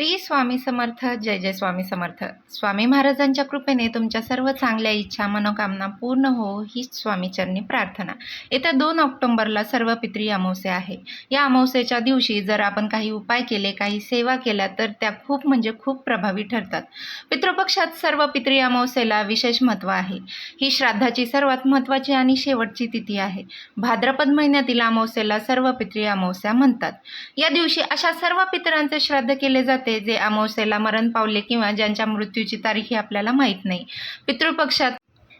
श्री स्वामी समर्थ जय जय स्वामी समर्थ. स्वामी महाराजांच्या कृपेने तुमच्या सर्व चांगल्या इच्छा मनोकामना पूर्ण हो हीच स्वामीचरणी प्रार्थना. येत्या दोन ऑक्टोंबरला सर्व पित्री अमावस्या आहे. या अमावस्येच्या दिवशी जर आपण काही उपाय केले काही सेवा केल्या तर त्या खूप म्हणजे खूप प्रभावी ठरतात. पितृपक्षात सर्व पित्री अमावस्येला विशेष महत्त्व आहे. ही श्राद्धाची सर्वात महत्त्वाची आणि शेवटची तिथी आहे. भाद्रपद महिन्यातील अमावस्येला सर्व पित्री अमावस्या म्हणतात. या दिवशी अशा सर्व पितरांचे श्राद्ध केले जाते जे अमावस्येला मरण पावले किंवा ज्यांच्या मृत्यूची तारीख ही आपल्याला माहीत नाही. पितृपक्षात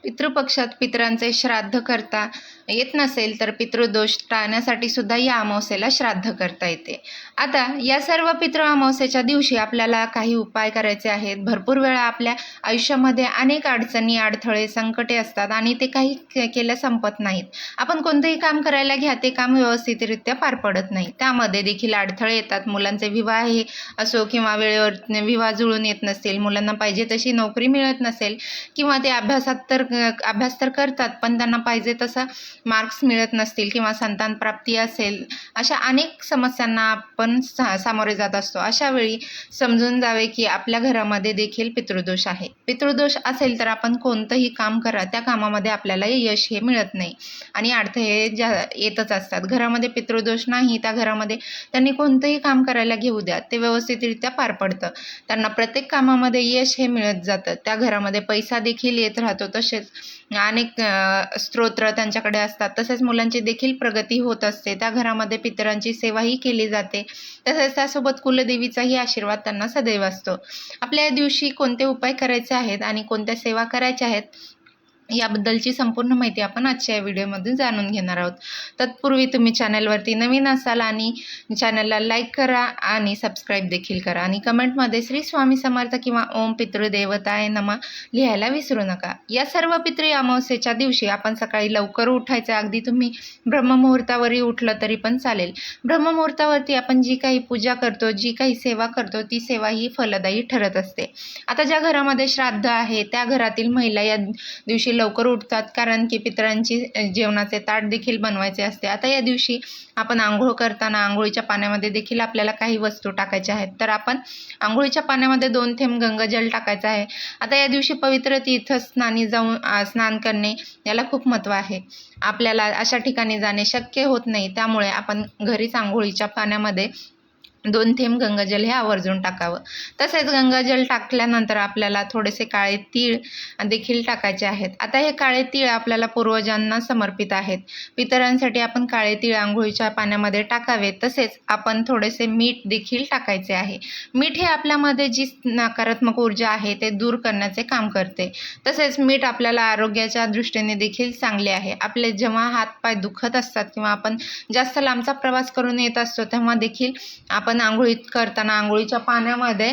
पितृपक्षात पितरांचे श्राद्ध करता येत नसेल तर पितृदोष टाळण्यासाठी सुद्धा या अमावस्येला श्राद्ध करता येते. आता या सर्व पितृ अमावस्येच्या दिवशी आपल्याला काही उपाय करायचे आहेत. भरपूर वेळा आपल्या आयुष्यामध्ये अनेक अडचणी अडथळे संकटे असतात आणि ते काही के- केल्या संपत नाहीत. आपण कोणतंही काम करायला घ्या ते काम व्यवस्थितरित्या पार पडत नाही. त्यामध्ये देखील अडथळे येतात. मुलांचे विवाह हे असो किंवा वेळेवर विवाह जुळून येत नसतील मुलांना पाहिजे तशी नोकरी मिळत नसेल किंवा ते अभ्यासात तर अभ्यास तर करतात पण त्यांना पाहिजे तसा मार्क्स मिळत नसतील किंवा संतान प्राप्ती असेल अशा अनेक समस्यांना आपण सा सामोरे जात असतो. अशा वेळी समजून जावे की आपल्या घरामध्ये देखील पितृदोष आहे. पितृदोष असेल तर आपण कोणतंही काम करा त्या कामामध्ये आपल्याला यश हे मिळत नाही. आणि अडथळे ज्या येतच असतात. घरामध्ये पितृदोष नाही त्या घरामध्ये त्यांनी कोणतंही काम करायला घेऊ द्या ते व्यवस्थितरित्या पार पडतं. त्यांना प्रत्येक कामामध्ये यश हे मिळत जातं. त्या घरामध्ये पैसा देखील येत राहतो. तसेच अनेक स्तोत्र त्यांच्याकडे असतात. तसेच मुलांची देखील प्रगती होत असते. त्या घरामध्ये पितरांची सेवाही केली जाते. तसेच त्यासोबत कुलदेवीचाही आशीर्वाद त्यांना सदैव असतो. आपल्या या दिवशी कोणते उपाय करायचे आहेत आणि कोणत्या सेवा करायच्या आहेत? याबद्दलची संपूर्ण माहिती आपण आजच्या या व्हिडिओमधून जाणून घेणार आहोत. तत्पूर्वी तुम्ही चॅनलवरती नवीन असाल आणि चॅनलला लाईक करा आणि सबस्क्राईब देखील करा आणि कमेंटमध्ये श्री स्वामी समर्थ किंवा ओम पितृदेवताय नमा लिहायला विसरू नका. या सर्व पितृ अमावस्येच्या दिवशी आपण सकाळी लवकर उठायचं अगदी तुम्ही ब्रह्ममुहूर्तावरही उठलं तरी पण चालेल. ब्रह्ममुहूर्तावरती आपण जी काही पूजा करतो जी काही सेवा करतो ती सेवा ही फलदायी ठरत असते. आता ज्या घरामध्ये श्राद्ध आहे त्या घरातील महिला या दिवशी लवकर उठतात कारण की पितरांची जेवणाचे ताट देखील बनवायचे असते. आता या दिवशी आपण आंघोळ करताना आंघोळीच्या पाण्यामध्ये देखील आपल्याला काही वस्तू टाकायच्या आहेत. तर आपण आंघोळीच्या पाण्यामध्ये दोन थेंब गंगाजल टाकायचं आहे. आता या दिवशी पवित्र तीर्थ स्नानी जाऊन स्नान करणे याला खूप महत्त्व आहे. आपल्याला अशा ठिकाणी जाणे शक्य होत नाही. त्यामुळे आपण घरीच आंघोळीच्या पाण्यामध्ये दोन थेंब गंगाजल हे आवर्जून टाकावं. तसेच गंगाजल टाकल्यानंतर आपल्याला थोडेसे काळे तीळ देखील टाकायचे आहेत. आता हे काळे तीळ आपल्याला पूर्वजांना समर्पित आहेत. पितरांसाठी आपण काळे तीळ आंघोळीच्या पाण्यामध्ये टाकावे. तसेच आपण थोडेसे मीठ देखील टाकायचे आहे. मीठ हे आपल्यामध्ये जी नकारात्मक ऊर्जा आहे ते दूर करण्याचे काम करते. तसेच मीठ आपल्याला आरोग्याच्या दृष्टीने देखील चांगले आहे. आपले जेव्हा हातपाय दुखत असतात किंवा आपण जास्त लांबचा प्रवास करून येत असतो तेव्हा देखील आपण आपण आंघोळीत करताना आंघोळीच्या पाण्यामध्ये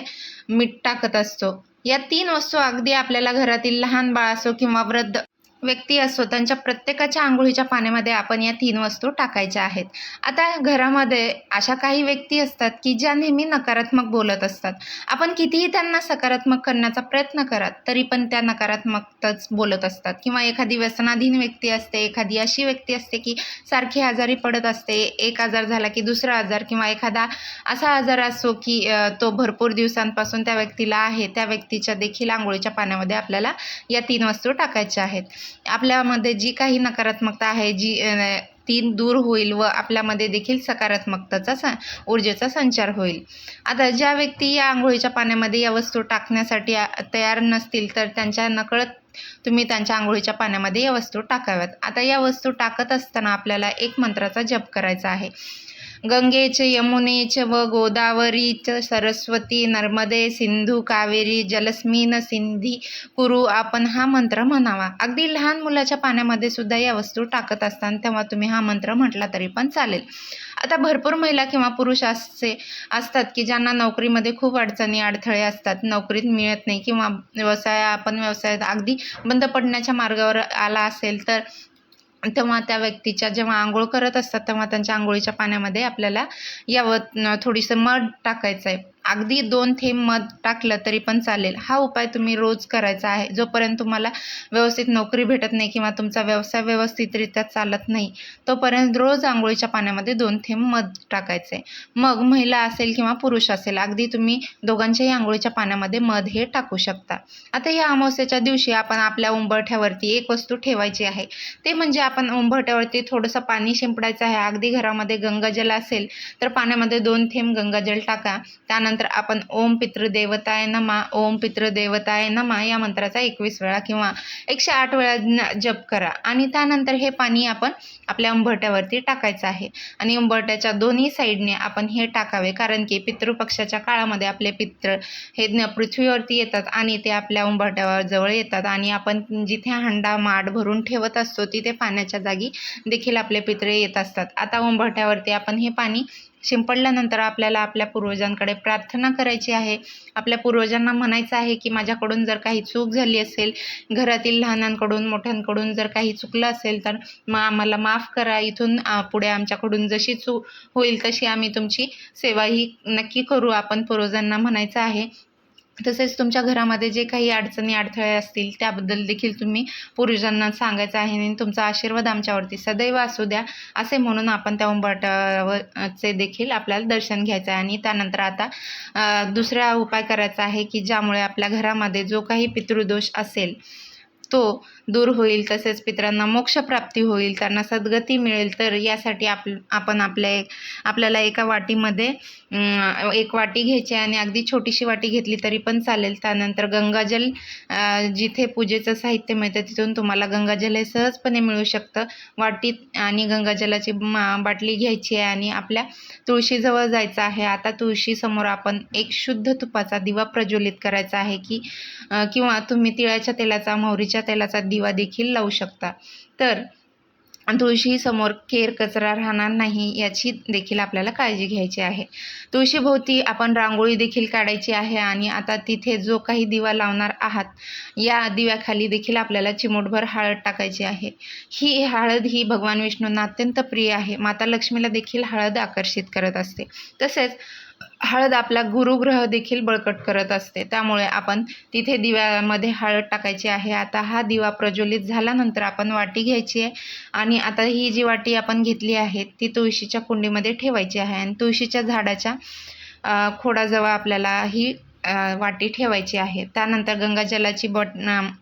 मीठ टाकत असतो. या तीन वस्तू अगदी आपल्याला घरातील लहान बाळ असो किंवा वृद्ध व्यक्ती असो त्यांच्या प्रत्येकाच्या आंघोळीच्या पाण्यामध्ये आपण या तीन वस्तू टाकायच्या आहेत. आता घरामध्ये अशा काही व्यक्ती असतात की ज्या नेहमी नकारात्मक बोलत असतात. आपण कितीही त्यांना सकारात्मक करण्याचा प्रयत्न करा तरी पण त्या नकारात्मकच बोलत असतात. किंवा एखादी व्यसनाधीन व्यक्ती असते एखादी अशी व्यक्ती असते की सारखी आजारी पडत असते एक आजार झाला की दुसरा आजार किंवा एखादा असा आजार असो की तो भरपूर दिवसांपासून त्या व्यक्तीला आहे त्या व्यक्तीच्या देखील आंघोळीच्या पाण्यामध्ये आपल्याला या तीन वस्तू टाकायच्या आहेत. आपल्यामध्ये जी काही नकारात्मकता आहे जी ती दूर होईल व आपल्यामध्ये देखील सकारात्मकताचा स ऊर्जेचा संचार होईल. आता ज्या व्यक्ती या आंघोळीच्या पाण्यामध्ये या वस्तू टाकण्यासाठी तयार नसतील तर त्यांच्या नकळत तुम्ही त्यांच्या आंघोळीच्या पाण्यामध्ये या वस्तू टाकाव्यात. आता या वस्तू टाकत असताना आपल्याला एक मंत्राचा जप करायचा आहे. गंगेच यमुनेच व गोदावरीच सरस्वती नर्मदे सिंधू कावेरी जलस्मीन सिंधी कुरु आपण हा मंत्र म्हणावा. अगदी लहान मुलाच्या पाण्यामध्ये सुद्धा या वस्तू टाकत असताना तेव्हा तुम्ही हा मंत्र म्हटला तरी पण चालेल. आता भरपूर महिला किंवा पुरुष असे असतात की ज्यांना नोकरीमध्ये खूप अडचणी अडथळे असतात. नोकरीत मिळत नाही किंवा व्यवसाय आपण व्यवसायात अगदी बंद पडण्याच्या मार्गावर आला असेल तर तेव्हा त्या व्यक्तीच्या जेव्हा आंघोळ करत असतात तेव्हा त्यांच्या आंघोळीच्या पाण्यामध्ये आपल्याला यावं थोडीसं मध टाकायचं आहे अगदी दोन थेंब मध टाकलं तरी पण चालेल. हा उपाय तुम्ही रोज करायचा आहे. जोपर्यंत तुम्हाला व्यवस्थित नोकरी भेटत नाही किंवा तुमचा व्यवसाय व्यवस्थितरित्या चालत नाही तोपर्यंत रोज आंघोळीच्या पाण्यामध्ये दोन थेंब मध टाकायचे. मग महिला असेल किंवा पुरुष असेल अगदी तुम्ही दोघांच्याही आंघोळीच्या पाण्यामध्ये मध हे टाकू शकता. आता या अमावस्येच्या दिवशी आपण आपल्या उंबरठ्यावरती एक वस्तू ठेवायची आहे. ते म्हणजे आपण उंबरठ्यावरती थोडंसं पाणी शिंपडायचं आहे. अगदी घरामध्ये गंगाजल असेल तर पाण्यामध्ये दोन थेंब गंगाजल टाका. त्यानंतर आपण ओम पितृदेवताय नमा ओम पितृदेवताय नमा या मंत्राचा एकवीस वेळा किंवा एकशे आठ वेळा न- जप करा. आणि त्यानंतर हे पाणी आपण आपल्या उंबरट्यावरती टाकायचं आहे. आणि उंबरट्याच्या दोन्ही साईडने आपण हे टाकावे कारण की पितृपक्षाच्या काळामध्ये आपले पितृ हे पृथ्वीवरती येतात आणि ते आपल्या उंबरट्यावर जवळ येतात. आणि आपण जिथे हंडा माठ भरून ठेवत असतो तिथे पाण्याच्या जागी देखील आपले पितळे येत असतात. आता उंबरट्यावरती आपण हे पाणी शिंपडल्यानंतर आपल्याला आपल्या पूर्वजांकडे प्रार्थना करायची आहे. आपल्या पूर्वजांना म्हणायचं आहे की माझ्याकडून जर काही चूक झाली असेल घरातील लहानांकडून मोठ्यांकडून जर काही चुकलं असेल तर मग आम्हाला माफ करा. इथून पुढे आमच्याकडून जशी चूक होईल तशी आम्ही तुमची सेवा ही नक्की करू. आपण पूर्वजांना म्हणायचं आहे तसेच तुमच्या घरामध्ये जे काही अडचणी अडथळे असतील त्याबद्दल देखील तुम्ही पूर्वजांना सांगायचं आहे आणि तुमचा आशीर्वाद आमच्यावरती सदैव असू द्या असे म्हणून आपण त्या उंबरट्यावरचे देखील आपल्याला दर्शन घ्यायचं आहे. आणि त्यानंतर आता दुसरा उपाय करायचा आहे की ज्यामुळे आपल्या घरामध्ये जो काही पितृदोष असेल तो दूर होईल तसेच पितरांना मोक्षप्राप्ती होईल त्यांना सद्गती मिळेल तर यासाठी आप आपण आपल्या एक आपल्याला एका वाटीमध्ये एक वाटी घ्यायची आहे आणि अगदी छोटीशी वाटी घेतली तरी पण चालेल. त्यानंतर गंगाजल जिथे पूजेचं साहित्य मिळतं तिथून तुम्हाला गंगाजल हे सहजपणे मिळू शकतं. वाटीत आणि गंगाजलाची मा बाटली घ्यायची आहे आणि आपल्या तुळशीजवळ जायचं आहे. आता तुळशीसमोर आपण एक शुद्ध तुपाचा दिवा प्रज्वलित करायचा आहे की किंवा तुम्ही तिळाच्या तेलाचा मोहरीच्या तेलाचा दिवा देखील लावू शकता. तर तुळशीसमोर केर कचरा राहणार नाही याची देखील आपल्याला काळजी घ्यायची आहे. तुळशीभोवती आपण रांगोळी देखील काढायची आहे आणि आता तिथे जो काही दिवा लावणार आहात या दिव्याखाली देखील आपल्याला चिमूटभर हळद टाकायची आहे. ही हळद ही भगवान विष्णूंना अत्यंत प्रिय आहे. माता लक्ष्मीला देखील हळद आकर्षित करत असते. तसेच हळद आपला गुरुग्रह देखील बळकट करत असते. त्यामुळे आपण तिथे दिव्यामध्ये हळद टाकायची आहे. आता हा दिवा प्रज्वलित झाल्यानंतर आपण वाटी घ्यायची आहे आणि आता ही जी वाटी आपण घेतली आहे ती तुळशीच्या कुंडीमध्ये ठेवायची आहे आणि तुळशीच्या झाडाच्या खोडाजवळ आपल्याला ही वाटी ठेवायची आहे. त्यानंतर गंगाजलाची बॉट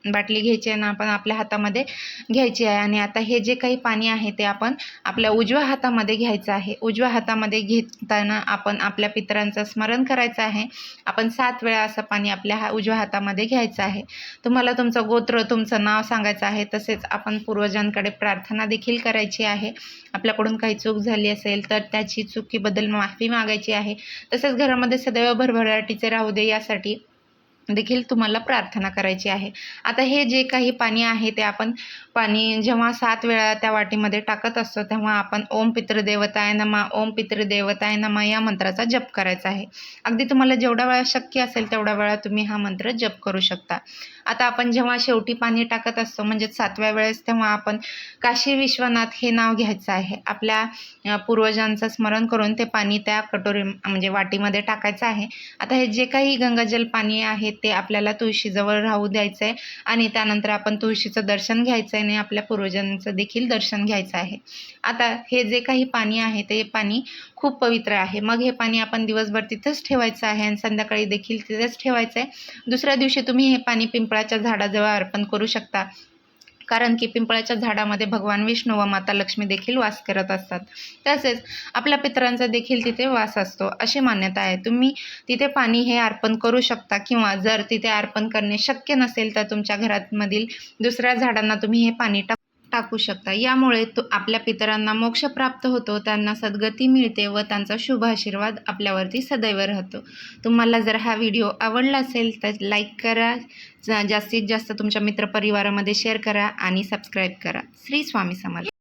बाटली घ्यायची आहे आणि आपण आपल्या हातामध्ये घ्यायची आहे. आणि आता हे जे काही पाणी आहे ते आपण आपल्या उजव्या हातामध्ये घ्यायचं आहे. उजव्या हातामध्ये घेताना आपण आपल्या पितरांचं स्मरण करायचं आहे. आपण सात वेळा असं पाणी आपल्या हा उजव्या हातामध्ये घ्यायचं आहे. तुम्हाला तुमचं गोत्र तुमचं नाव सांगायचं आहे. तसेच आपण पूर्वजांकडे प्रार्थना देखील करायची आहे. आपल्याकडून काही चूक झाली असेल तर त्याची चुकीबद्दल माफी मागायची आहे. तसेच घरामध्ये सदैव भरभराटीचे राहू दे यासाठी देखील तुम्हाला प्रार्थना करायची आहे. आता हे जे काही पाणी आहे ते आपण पाणी जेव्हा सात वेळा त्या वाटीमध्ये टाकत असतो तेव्हा आपण ओम पितृदेवताय नमा ओम पितृदेवताय नमा या मंत्राचा जप करायचा आहे. अगदी तुम्हाला जेवढ्या वेळा शक्य असेल तेवढ्या वेळा तुम्ही हा मंत्र जप करू शकता. आता आपण जेव्हा शेवटी पाणी टाकत असतो म्हणजे सातव्या वेळेस तेव्हा आपण काशी विश्वनाथ हे नाव घ्यायचं आहे. आपल्या पूर्वजांचं स्मरण करून ते पाणी त्या कटोरी म्हणजे वाटीमध्ये टाकायचं आहे. आता हे जे काही गंगाजल पाणी आहे ते आपल्याला तुळशीजवळ राहू द्यायचं आहे आणि त्यानंतर आपण तुळशीचं दर्शन घ्यायचं आहे आणि आपल्या पूर्वजांचं देखील दर्शन घ्यायचं आहे. आता हे जे काही पाणी आहे ते पाणी खूप पवित्र आहे. मग हे पाणी आपण दिवसभर तिथंच ठेवायचं आहे आणि संध्याकाळी देखील तिथेच ठेवायचं आहे दुसऱ्या दिवशी तुम्ही हे पाणी पिंपळाच्या झाडाजवळ अर्पण करू शकता. कारण की पिंपळाच्या झाडामध्ये भगवान विष्णू व माता लक्ष्मी देखील वास करत असतात. तसेच आपल्या पित्रांचा देखील तिथे वास असतो अशी मान्यता आहे. तुम्ही तिथे पाणी हे अर्पण करू शकता किंवा जर तिथे अर्पण करणे शक्य नसेल तर तुमच्या घरामधील दुसऱ्या झाडांना तुम्ही हे पाणी टाक टाकू शकता. यामुळे तो आपल्या पितरांना मोक्ष प्राप्त होतो त्यांना सद्गती मिळते व त्यांचा शुभ आशीर्वाद आपल्यावरती सदैव राहतो. तुम्हाला जर हा व्हिडिओ आवडला असेल तर लाईक करा जास्तीत जास्त तुमच्या मित्रपरिवारामध्ये शेअर करा आणि सबस्क्राईब करा. श्री स्वामी समर्थ.